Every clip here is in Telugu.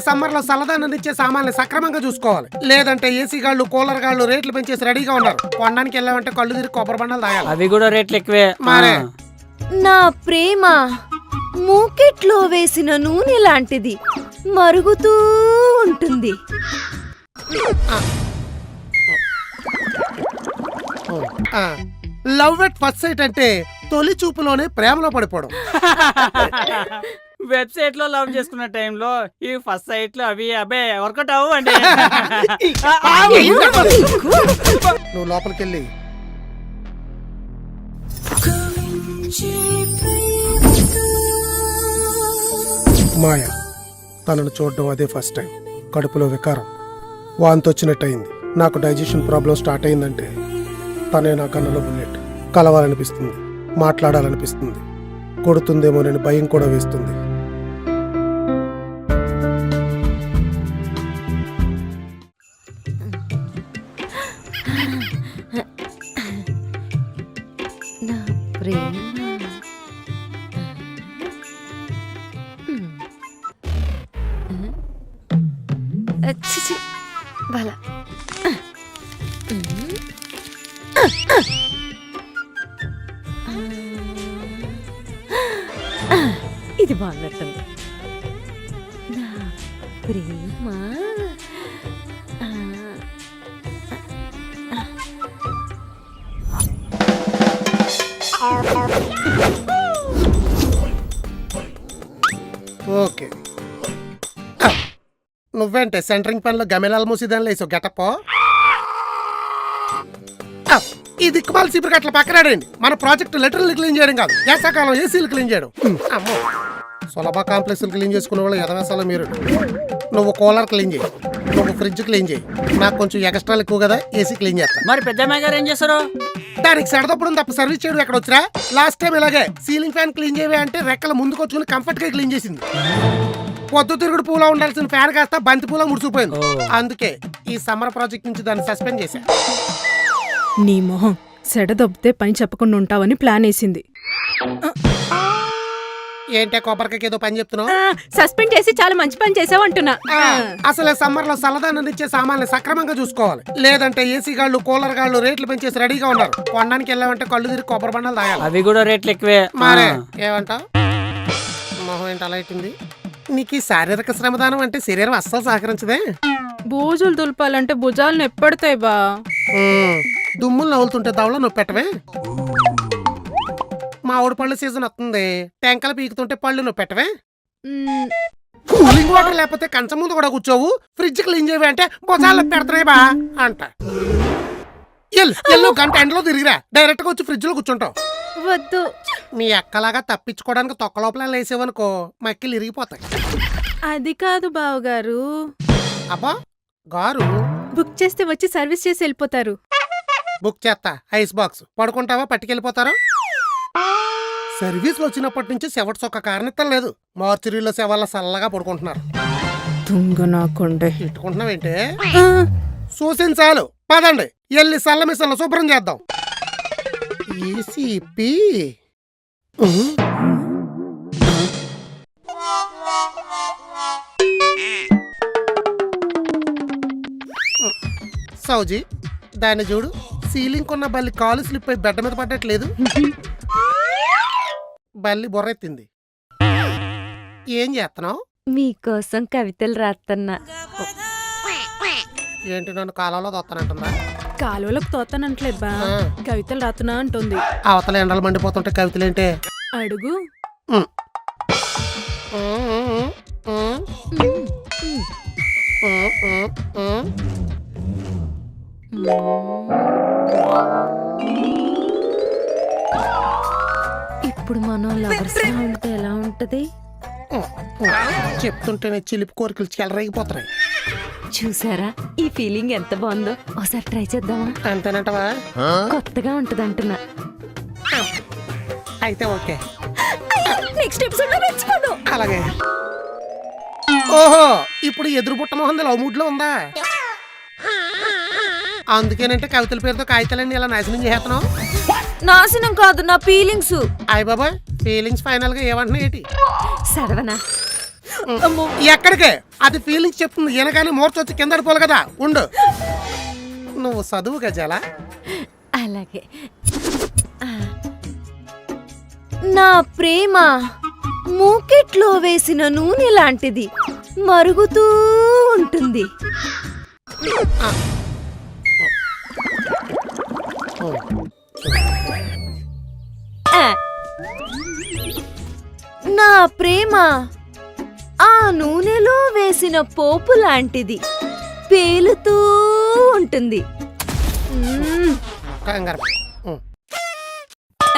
సమ్మర్లో చల్లదాన్ని ఇచ్చే సామాన్లు సక్రమంగా చూసుకోవాలి. లేదంటే ఏసీ గాళ్ళు కూలర్ గాళ్ళు రేట్లు పెంచేసి రెడీగా ఉన్నారు. కొనడానికి వెళ్ళామంటే కళ్ళు తిరిగి కొబ్బరి బండలు తాగాలి. అవి కూడా రేట్లు ఎక్కువే. మరే. నా ప్రేమ మూకెట్లో వేసిన నూనె లాంటిది మరుగుతూ ఉంటుంది. లవ్ ఎట్ ఫస్ట్ సైట్ అంటే తొలి చూపులోనే ప్రేమలో పడిపోవడం. వెబ్సైట్లో లవ్ చేసుకున్న టైంలో ఈ ఫస్ట్ సైట్లో అవి అబే వర్కౌట్ అవ్వు అండి నువ్వు లోపలికి వెళ్ళి మాయ తనను చూడడం అదే ఫస్ట్ టైం కడుపులో వికారం. వాంతి వచ్చినట్టయింది. నాకు డైజెషన్ ప్రాబ్లం స్టార్ట్ అయిందంటే తనే నా కన్నులో బుల్లెట్ కలవాలనిపిస్తుంది. మాట్లాడాలనిపిస్తుంది. కొడుతుందేమోనని భయం కూడా వేస్తుంది. ఇది బాగున్నట్టుంది. నా ప్రేమ. ఓకే. నువ్వేంటే సెంటరింగ్ పనిలో గమెలాల మూసిదానిలో లేసో గెటపో? ఈ దిక్కుమాల చీపురు అట్లా పక్కనాడండి మన ప్రాజెక్ట్ లెటర్లు క్లీన్ చేయడం కాదు వేసాకాలం ఏసీలు క్లీన్ చేయడం. అమ్మో. సులభ కాంప్లెక్స్లు క్లీన్ చేసుకునే వాళ్ళు ఎదవేసాలో మీరు. నువ్వు కూలర్ క్లీన్ చేయి. నువ్వు ఫ్రిడ్జ్ క్లీన్ చేయి. నాకు కొంచెం ఎక్స్ట్రాలు ఎక్కువ కదా ఏసీ క్లీన్ చేస్తా. మరి పెద్దమ్మాయి గారు ఏం చేస్తారు? దానికి సెడదప్పుడు తప్ప సర్వీస్ చేయడం ఎక్కడ వచ్చిరా? లాస్ట్ టైం ఇలాగే సీలింగ్ ఫ్యాన్ క్లీన్ చేయవే అంటే రెక్కల ముందుకు వచ్చుకుని కంఫర్ట్గా క్లీన్ చేసింది. పొద్దు తిరుగుడు పూల ఉండాల్సిన ఫ్యాన్ కాస్త బంతి పూల ముడిచిపోయింది. అందుకే ఈ సమ్మర్ ప్రాజెక్ట్ నుంచి దాన్ని సస్పెండ్ చేశా. నీ మొహం సెడ దొబ్బితే పని చెప్పకుండా ఉంటావని ప్లాన్ వేసింది. ఏంటే కొబ్బరికాయకి ఏదో పని చెప్తున్నావు? సస్పెండ్ చేసి చాలా మంచి పని చేసావు అంటున్నా. అసలే సమ్మర్లో చల్లదాన్ని ఇచ్చే సామాన్లు సక్రమంగా చూసుకోవాలి. లేదంటే ఏసీ గాళ్ళు కూలర్ గాళ్ళు రేట్లు పెంచేసి రెడీగా ఉన్నారు. కొనడానికి వెళ్ళామంటే కళ్ళు తిరిగి కొబ్బరి బండలు తాగాలి. అవి కూడా రేట్లు ఎక్కువే. మరే. ఏమంటావు? మొహం ఏంటి అలా అయిపోయింది నీకు ఈ శారీరక శ్రమదానం అంటే శరీరం అస్సలు సహకరించదే? బూజులు దులపాలంటే భుజాలు నొప్పెడతాయి బా. దుమ్ములు నవ్వులుతుంటే దవడ నొప్పి పెట్టవే మా ఊడి పళ్ళు సీజన్ వస్తుంది. టెంకలు పీకుతుంటే పళ్ళు నొప్పి పెట్టవే. కూలింగ్ వాటర్ లేకపోతే కంచం ముందు కూడా కూర్చోవు. ఫ్రిడ్జ్ క్లీన్ చేయవే అంటే భుజాలు పెడతాయి బా అంట. ఎల్ ఎల్లు గంట ఎండలో తిరిగిరా. డైరెక్ట్గా వచ్చి ఫ్రిడ్జ్లో కూర్చుంటావు. వద్దు. మీ అక్కలాగా తప్పించుకోవడానికి తొక్క లోపల వేసేవనుకో మక్కిలు ఇరిగిపోతాయి. అది కాదు బావగారు. అబ్బా గారు. బుక్ చేస్తే వచ్చి సర్వీస్ చేసి వెళ్ళిపోతారు. బుక్ చేస్తా ఐస్ బాక్స్. పడుకుంటావా పట్టుకెళ్ళిపోతారా? సర్వీస్లో వచ్చినప్పటి నుంచి శవట్ సొక్క కారణితం లేదు. మార్చురీలో శవాల సల్లగా పడుకుంటున్నారు. తుంగ నాకుండే ఇట్టుకుంటున్నావేంటే చూసిన చాలు. పదండి. ఎల్లి సల్ల మిసల్లో శుభ్రం చేద్దాం. ఈసీపీ సౌజీ దాన్ని చూడు. సీలింగ్ కొన్న బల్లి కాలు స్లిప్ అయి బెడ్ మీద పడ్డట్లేదు. బల్లి బొర్రెత్తింది. ఏం చేస్తున్నావు మీకోసం కవితలు రాస్తున్నా ఏంటి నన్ను కాలంలో తొత్తానంటుందా? కాలువలకు తోతానంటలేదు బా. ఆ. కవితలు రాతున్నా అంటుంది. అవతల ఎండలు మండిపోతుంటే కవితలేంటే? అడుగు. ఇప్పుడు మనం లవర్స్ ఉంటే ఎలా ఉంటది? చెప్తుంటేనే చిలిపి కోరికలు చెలరేగిపోతున్నాయి. చూసారా? ఈ ఫీలింగ్ ఎంత బాగుందో? ఒకసారి ట్రై చేద్దామా? అంతేనంటవా? కొత్తగా ఉంటది అంటున్నా అయితే ఓకే. నెక్స్ట్ ఎపిసోడ్లో అలాగే. ఓహో ఇప్పుడు ఎదురు పుట్ట మొహం లవ్ మూడ్లో ఉందా? అందుకేనంటే కవితల పేరుతో కాగితాలన్నీ ఇలా నాశనం చేస్తున్నావు నాశనం కాదు నా ఫీలింగ్స్. అయ్య బాబా ఫీలింగ్స్ ఫైనల్గా ఏమంటున్నాయి ఏంటి? సరవనా? ఎక్కడికే? అది ఫీలింగ్స్ చెప్తుంది ఈయనగానే మోర్చొచ్చి కింద పడిపోవాలి కదా. ఉండు. నువ్వు చదువు గజాల? అలాగే. నా ప్రేమ మూకెట్లో వేసిన నూనె లాంటిది మరుగుతూ ఉంటుంది. ఆ. నా ప్రేమ. ఆ నూనెలో వేసిన పోపు లాంటిది. పేలుతూ ఉంటుంది. మ్మ్. కంగారు. ఉం.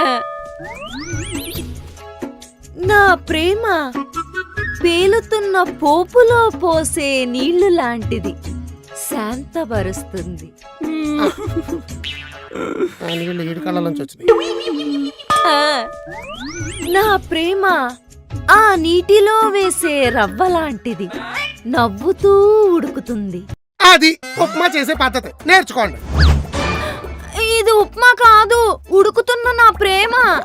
ఆ. నా ప్రేమ పేలుతున్న పోపులో పోసే నీళ్ళు లాంటిది. శాంతపరుస్తుంది ఆ. నీళ్ళు ఈడి కళ్ళ నుంచి వచ్చింది ఆ. నా ప్రేమ ఆ నీటిలో వేసే రవ్వ లాంటిది నవ్వుతూ ఉడుకుతుంది. అది ఉప్మా చేసే పద్ధతి. నేర్చుకోండి. ఇది ఉప్మా కాదు ఉడుకుతున్న నా ప్రేమ.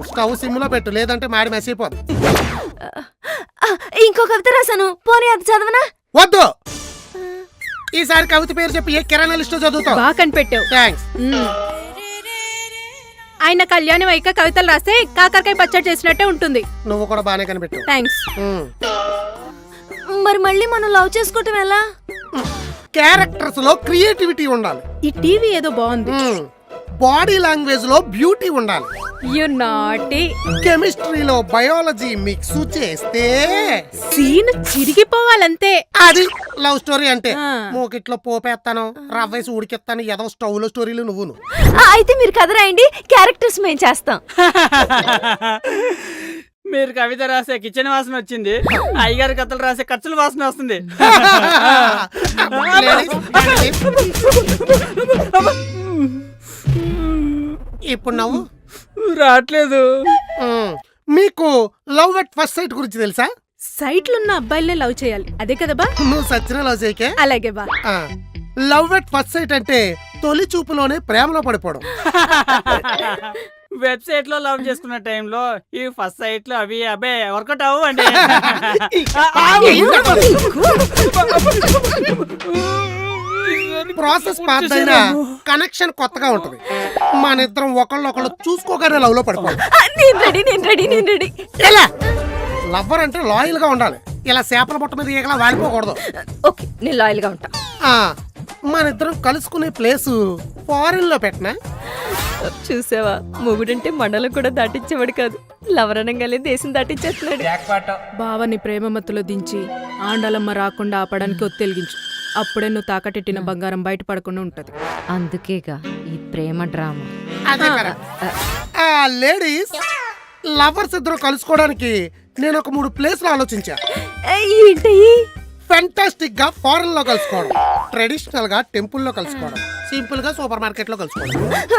స్టవ్ సిమ్లో పెట్టు లేదంటే మాడి మెసిపోదు. ఆ, ఇంకో కవిత రాశాను. పోనీ అది చదవనా? వద్దు. ఈసారి కవిత పేరు చెప్పి ఏ కిరాణా లిస్టు చదువుతావు? బాగా కనిపెట్టావు. థ్యాంక్స్. ఆయన కళ్యాణం అయిక కవితలు రాస్తే కాకరకాయ పచ్చడి చేసినట్టే ఉంటుంది. నువ్వు కూడా బాగానే కనిపెట్టు. థ్యాంక్స్. మరి మళ్ళీ మనం లవ్ చేసుకోవటం ఎలా? క్యారెక్టర్స్లో క్రియేటివిటీ ఉండాలి. ఈ టీవీ ఏదో బాగుంది. బాడీ లాంగ్వేజ్లో బ్యూటీ ఉండాలి. యు నాటి కెమిస్ట్రీలో బయాలజీ మిక్స్ చేస్తే సీన్ చిరిగిపోవాలంతే. అది లవ్ స్టోరీ అంటే. మూకిట్లో పోపేస్తాను రవ్వేసి ఉడికెత్తాను ఏదో స్టవ్లో స్టోరీలు నువ్వును. అయితే మీరు కథ రాయండి క్యారెక్టర్స్ మేము చేస్తాం. మీరు కవిత రాసే కిచెన్ వాసన వచ్చింది అయ్యగారి కథలు రాసే ఖర్చుల వాసన వస్తుంది. Ladies, ఇప్పుడు నవ్వు? రావట్లేదు. మీకు లవ్ అట్ ఫస్ట్ సైట్ గురించి తెలుసా? సైట్లున్న అబ్బాయిలనే లవ్ చేయాలి. అదే కదా బా? నువ్వు సచిన లవ్ చేయకే? అలాగే బా. లవ్ అట్ ఫస్ట్ సైట్ అంటే తొలి చూపులోనే ప్రేమలో పడిపోవడం. వెబ్సైట్లో లవ్ చేసుకున్న టైంలో ఈ ఫస్ట్ సైట్లో అవి అబే వర్కౌట్ అవ్వు అండి. ప్రాసెస్ పాత అయినా కనెక్షన్ కొత్తగా ఉంటది. మన ఇద్దరం ఒకళ్ళొకళ్ళు చూసుకోగానే లవ్లో పడిపోవడం ఆ, నేను రెడీ నేను రెడీ నేను రెడీ. ఎలా? లవ్వర్ అంటే లాయల్గా ఉండాలి. ఇలా చేపల బుట్ట మీద ఈగలా వాలిపోకూడదు. ఓకే నేను లాయల్గా ఉంటా. ఆ, మన ఇద్దరం కలుసుకునే ప్లేస్ ఫారిన్లో పెట్టినా? చూసావా? మొగుడంటే మండలం కూడా దాటించేవాడు కాదు. లవరణంగానే దేశం దాటించేస్తున్నాడు. బావని ప్రేమ మత్తులో దించి ఆండాలమ్మ రాకుండా ఆపడానికి ఒత్తెలిగించు అప్పుడే నువ్వు తాకటెట్టిన బంగారం బయటపడకుండా ఉంటది. అందుకేగా ఈ ప్రేమ డ్రామా. అదే కరెక్ట్ ఆ లేడీస్ లవర్స్ ఇద్దరు కలుసుకోవడానికి నేను ఒక మూడు ప్లేస్లు ఆలోచించా. ఏంటయ్యి ఫెంటాస్టిక్గా ఫారెన్లో కలుసుకోవడం ట్రెడిషనల్గా టెంపుల్లో కలుసుకోవడం సింపుల్గా సూపర్ మార్కెట్లో కలుసుకోవడం.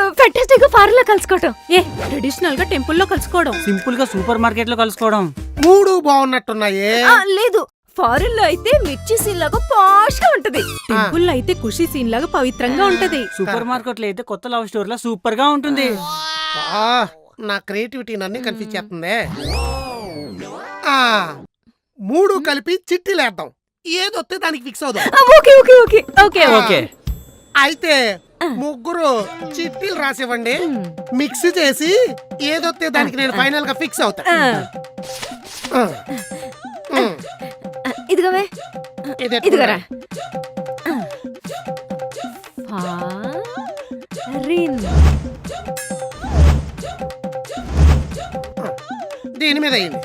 ఫెంటాస్టిక్గా ఫారెన్లో కలుసుకోవటం. ఏ ట్రెడిషనల్గా టెంపుల్లో కలుసుకోవడం. సింపుల్గా సూపర్ మార్కెట్లో కలుసుకోవడం. మూడు బాగున్నట్టున్నాయే. లేదు. ఫారెన్లో అయితే మిర్చి సీన్ లాగా పాష్గా ఉంటది టెంపుల్లో అయితే ఖుషి సీన్ లాగా పవిత్రంగా ఉంటది. సూపర్. మార్కెట్లో అయితే కొత్త లవ్ స్టోరీ లో సూపర్గా ఉంటుంది. ఆ, నా క్రియేటివిటీ నన్ను కన్ఫ్యూజ్ చేస్తుంది ఆ మూడు కలిపి చిట్టీలేద్దాం. ఏదొస్తే దానికి ఫిక్స్ అవుదాం. ఆ, okay okay okay okay. Okay. అయితే ముగ్గురు చిట్టీలు రాసివ్వండి. మిక్స్ చేసి ఏదొస్తే దానికి నేను ఫైనల్గా ఫిక్స్ అవుతా. ఆ, ఆ. ఉమ్. ఇదిగోవే. ఇది ఇదిగోరా. దీని మీద అయింది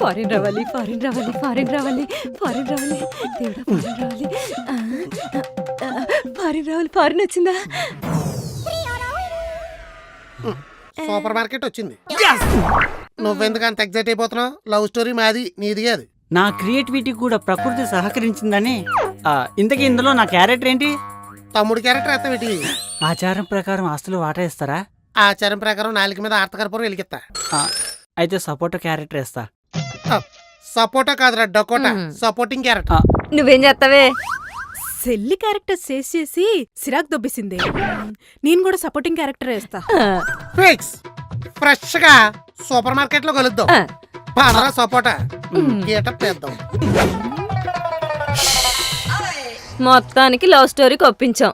ఫారిన్ రావాలి ఫారిన్ రావాలి ఫారిన్ రావాలి ఫారిన్ రావాలి. దేవుడా ఫారిన్ రావాలి. ఫారిన్ రావాలి ఫారిన్ వచ్చిందా? సూపర్ మార్కెట్ వచ్చింది. నువ్వెందుకు అంత ఎగ్జైట్ అయిపోతున్నావు? లవ్ స్టోరీ మాది నీది అది. నా క్రియేటివిటీ కూడా ప్రకృతి సహకరించిందని. ఆ, ఇంతకీ ఇందులో నా క్యారెక్టర్ ఏంటి? తమ్ముడు క్యారెక్టర్ ఎత్తవేటి ఆచారం ప్రకారం ఆస్తులు వాటా ఇస్తారా ఆచారం ప్రకారం నాలుగు మీద ఆర్తకర్పూరం వెలిగిస్తా. ఆ, అయితే సపోర్ట్ క్యారెక్టర్ ఇస్తా సపోటా కాదురా డకోటా. సపోర్టింగ్ క్యారెక్టర్ నువ్వేం చేస్తావే? సెల్లి క్యారెక్టర్ చేసి చేసి సిరాక్ దొబ్బేసింది. నేను కూడా సపోర్టింగ్ క్యారెక్టర్ వేస్తా ఫిక్స్ ఫ్రెష్గా సూపర్ మార్కెట్లో కలుద్దాం సపోటా. గీటప్ వేద్దాం మొత్తానికి లవ్ స్టోరీకి ఒప్పించాం.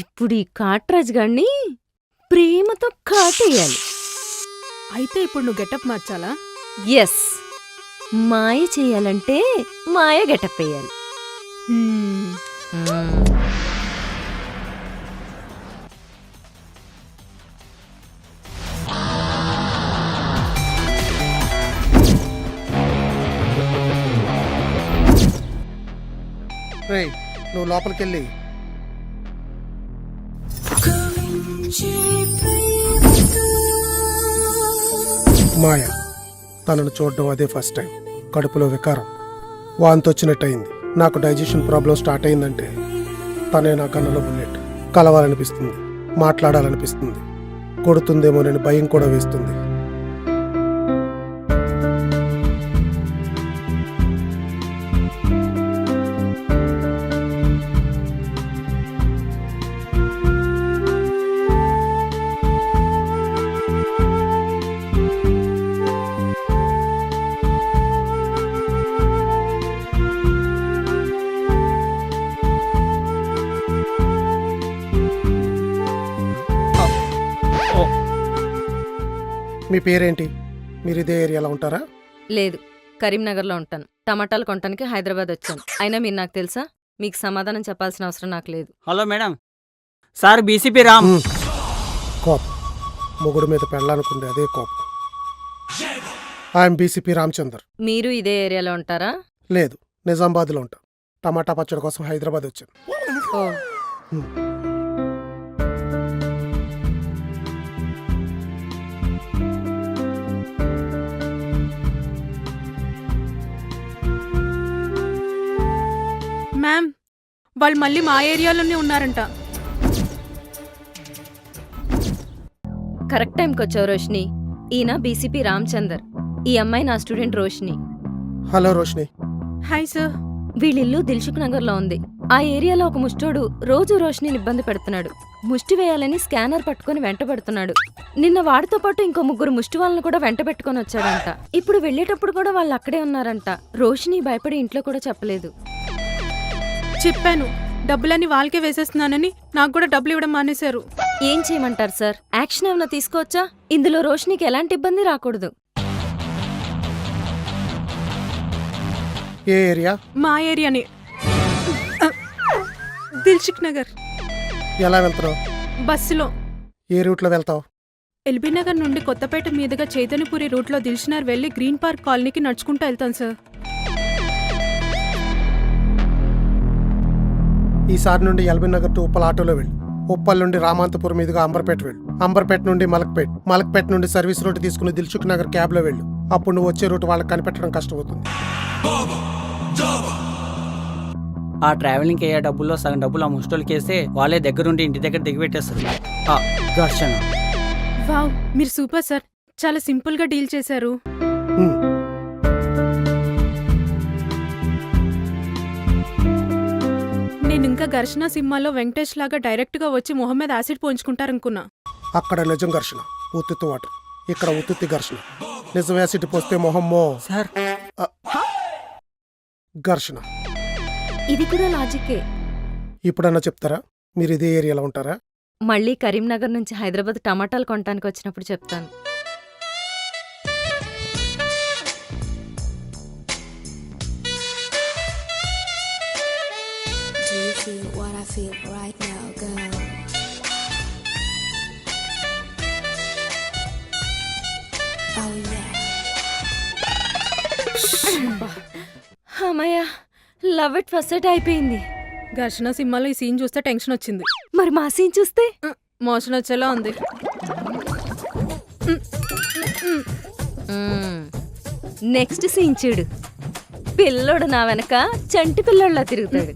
ఇప్పుడు ఈ కాట్రాజ్ గాన్ని ప్రేమతో కాటేయాలి. అయితే ఇప్పుడు నువ్వు గెటప్ మార్చాలా? ఎస్ మాయ చేయాలంటే మాయ గెటప్ వేయాలి. రే రేయ్ నువ్వు లోపలికి వెళ్ళి మాయ తనను చూడడం అదే ఫస్ట్ టైం కడుపులో వికారం. వాంతొచ్చినట్టయింది. నాకు డైజెషన్ ప్రాబ్లం స్టార్ట్ అయిందంటే తనే నా కన్నులో బుల్లెట్. కలవాలనిపిస్తుంది మాట్లాడాలనిపిస్తుంది. కొడుతుందేమోనని భయం కూడా వేస్తుంది. మీ పేరేంటి? మీరు ఇదే ఏరియాలో ఉంటారా? లేదు. కరీంనగర్లో ఉంటాను. టమాటాలు కొనటానికి హైదరాబాద్ వచ్చాను. అయినా మీరు నాకు తెలుసా? మీకు సమాధానం చెప్పాల్సిన అవసరం నాకు లేదు. Hello madam. Sir BCP Ram. కోపం. మొగుడు మీద పెళ్ళానుకుంది అదే కోపం. I'm BCP Ramchander. మీరు ఇదే ఏరియాలో ఉంటారా? లేదు. నిజామాబాద్లో ఉంటాం. టమాటా పచ్చడి కోసం హైదరాబాద్ వచ్చాను. ఓ. మ్. వాళ్ళు మళ్ళీ మా ఏరియాలోనే ఉన్నారంట. కరెక్ట్ టైంకి వచ్చావు రోషిని ఈయన బీసీపీ రామచందర్. ఈ అమ్మాయి నా student Roshini hello Roshini hi sir వీళ్ళిల్లు Dilsukh నగర్లో ఉంది. ఆ ఏరియాలో ఒక ముష్టోడు రోజు రోషిని ఇబ్బంది పెడుతున్నాడు. ముష్టి వేయాలని స్కానర్ పట్టుకొని వెంట పెడుతున్నాడు. నిన్న వాడితో పాటు ఇంకో ముగ్గురు ముష్టి వాళ్ళని కూడా వెంట పెట్టుకొని వచ్చాడంట. ఇప్పుడు వెళ్ళేటప్పుడు కూడా వాళ్ళు అక్కడే ఉన్నారంట. రోషిని భయపడి ఇంట్లో కూడా చెప్పలేదు. చెప్పాను. డబ్బులన్నీ వాళ్ళకే వేసేస్తున్నానని నాకు కూడా డబ్బులు ఇవ్వడం మానేశారు. ఏం చేయమంటారు సార్? యాక్షన్ ఏమైనా తీసుకోవచ్చా? ఇందులో రోషినికి ఎలాంటి ఇబ్బంది రాకూడదు. ఏ ఏరియా? మా ఏరియాని. దిల్షుక్ నగర్. ఎలా వెళ్తున్నావు? బస్సులో. ఏ రూట్లో వెళ్తావు? ఎల్బీ నగర్ నుండి కొత్తపేట మీదుగా చైతన్యపురి రూట్లో దిల్షునర్ వెళ్ళి గ్రీన్ పార్క్ కాలనీకి నడుచుకుంటూ వెళ్తాను సార్. ఈసారి నుండి ఎల్బీ నగర్ టు ఉప్పల్ ఆటోలో వెళ్ళు. ఉప్పల్ నుండి రామాంతపురం మీదుగా అంబర్పేట వెళ్ళు. అంబర్పేట నుండి మలక్పేట్. మలక్పేట నుండి సర్వీస్ రూట్ తీసుకుని దిల్సుఖ్ నగర్ క్యాబ్లో వెళ్ళు. అప్పుడు నువ్వు వచ్చే రూట్ వాళ్ళకి కనిపెట్టడం కష్టమవుతుంది. ఆ ట్రావెలింగ్కి అయ్యే డబ్బుల్లో సగం డబ్బులు ఆ ముస్టోళ్ళకి వేస్తే వాళ్ళే దగ్గరుండి ఇంటి దగ్గర దిగి పెట్టేస్తారు ఆ, ఘర్షణ. వావ్ మీరు సూపర్ సార్. చాలా సింపుల్గా డీల్ చేశారు. ఇంకా ఘర్షణ సినిమాలో వెంకటేష్ లాగా డైరెక్ట్గా వచ్చి మొహం మీద యాసిడ్ పోయించుకుంటారనుకున్నా అక్కడ నిజం ఘర్షణ ఉత్తుత్తు వాటర్. ఇక్కడ ఉత్తుత్తి ఘర్షణ. నిజం యాసిడ్ పోస్తే మొహమ్మో సార్. ఘర్షణ. ఇది కూడా లాజిక్కే ఇప్పుడన్నా చెప్తారా? మీరు ఇదే ఏరియాలో ఉంటారా? మళ్ళీ కరీంనగర్ నుంచి హైదరాబాద్ టమాటాలు కొనటానికి వచ్చినప్పుడు చెప్తాను. Feel what I feel right now, girl? Oh yeah. అమ్మయ్య లవ్ ఇట్ ఫస్ట్ సెట్ అయిపోయింది. ఘర్షణ సినిమాలో ఈ సీన్ చూస్తే టెన్షన్ వచ్చింది. మరి మా సీన్ చూస్తే? మోషన్ వచ్చేలా ఉంది. నెక్స్ట్ సీన్ చూడు. పిల్లోడు నా వెనక చంటి పిల్లోళ్ళ తిరుగుతాడు.